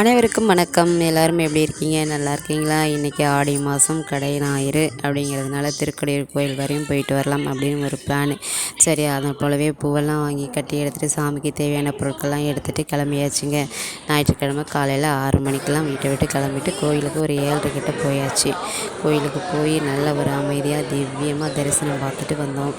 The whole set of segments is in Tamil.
அனைவருக்கும் வணக்கம். எல்லோரும் எப்படி இருக்கீங்க? நல்லா இருக்கீங்களா? இன்றைக்கி ஆடி மாதம் கடை ஞாயிறு அப்படிங்கிறதுனால திருக்கடையூர் கோயில் வரையும் போயிட்டு வரலாம் அப்படின்னு ஒரு பிளான் சரி அதை போலவே பூவெல்லாம் வாங்கி கட்டி எடுத்துகிட்டு சாமிக்கு தேவையான பொருட்கள்லாம் எடுத்துகிட்டு கிளம்பியாச்சுங்க. ஞாயிற்றுக்கிழமை காலையில் ஆறு மணிக்கெல்லாம் வீட்டை விட்டு கிளம்பிட்டு கோயிலுக்கு ஒரு ஏழரை கிட்ட போயாச்சு. கோயிலுக்கு போய் நல்ல ஒரு அமைதியாக திவ்யமாக தரிசனம் பார்த்துட்டு வந்தோம்.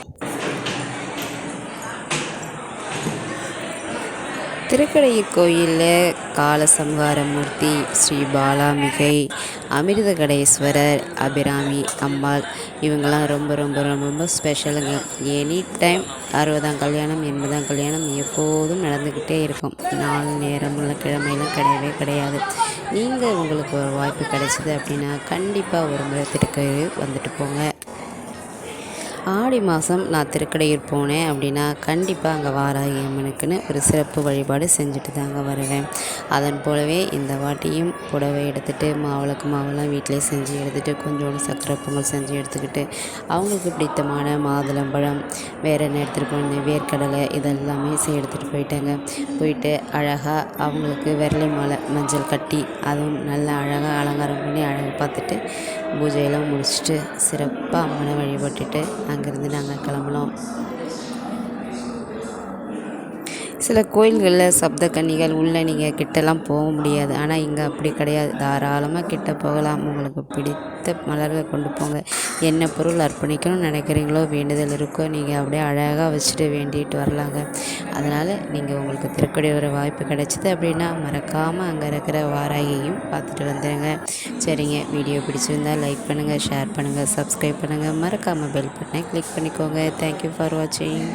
திருக்கடையூர் கோயிலில் காலசம்ஹாரமூர்த்தி ஸ்ரீ பாலாம்பிகை அமிர்தகடேஸ்வரர் அபிராமி அம்பாள் இவங்கெல்லாம் ரொம்ப ரொம்ப ரொம்ப ரொம்ப ஸ்பெஷலுங்க எனி டைம் அறுபதாம் கல்யாணம் எண்பதாம் கல்யாணம் எப்போதும் நடந்துக்கிட்டே இருக்கும். நாலு நேரம் உள்ள கிழமையெல்லாம் கிடையவே கிடையாது. நீங்கள் உங்களுக்கு ஒரு வாய்ப்பு கிடைச்சிது அப்படின்னா கண்டிப்பாக ஒரு முறை திருக்கடையூர் வந்துட்டு போங்க. ஆடி மாதம் நான் திருக்கடையூர் போனேன் அப்படின்னா கண்டிப்பாக அங்கே வாராகி அம்மனுக்குன்னு ஒரு சிறப்பு வழிபாடு செஞ்சுட்டு தாங்க வருவேன். அதன் போலவே இந்த வாட்டியும் புடவை எடுத்துகிட்டு மாவிளக்கு மாவெல்லாம் வீட்டிலே செஞ்சு எடுத்துகிட்டு கொஞ்சோண்டு சக்கரை பொங்கல் செஞ்சு எடுத்துக்கிட்டு அவங்களுக்கு பிடித்தமான மாதுளம்பழம் வேறு என்ன எடுத்துகிட்டு போனேன் வேர்க்கடலை இதெல்லாமே செய்ய எடுத்துகிட்டு போயிட்டாங்க. போயிட்டு அழகாக அவங்களுக்கு விரலி மாலை மஞ்சள் கட்டி அதுவும் நல்லா அழகாக அலங்காரம் பண்ணி அழகாக பார்த்துட்டு பூஜையெல்லாம் முடிச்சுட்டு சிறப்பாக அம்மனை வழிபட்டுட்டு அங்கேருந்து நாங்கள் கிளம்புனோம். சில கோயில்களில் சப்த கன்னிகள் உள்ளே நீங்கள் கிட்டலாம் போக முடியாது. ஆனால் இங்கே அப்படி கிடையாது. தாராளமாக கிட்ட போகலாம். உங்களுக்கு பிடித்த மலர்களை கொண்டு போங்க. என்ன பொருள் அர்ப்பணிக்கணும்னு நினைக்கிறீங்களோ வேண்டுதல் இருக்கோ நீங்கள் அப்படியே அழகாக வச்சுட்டு வேண்டிட்டு வரலாங்க. அதனால் நீங்கள் உங்களுக்கு திருக்கடையூர் வாய்ப்பு கிடைச்சிது அப்படின்னா மறக்காமல் அங்கே இருக்கிற வாராகியையும் பார்த்துட்டு வந்துடுங்க சரிங்க. வீடியோ பிடிச்சிருந்தால் லைக் பண்ணுங்கள் ஷேர் பண்ணுங்கள் சப்ஸ்கிரைப் பண்ணுங்கள் மறக்காமல் பெல் பட்டனை கிளிக் பண்ணிக்கோங்க. தேங்க்யூ ஃபார் வாட்சிங்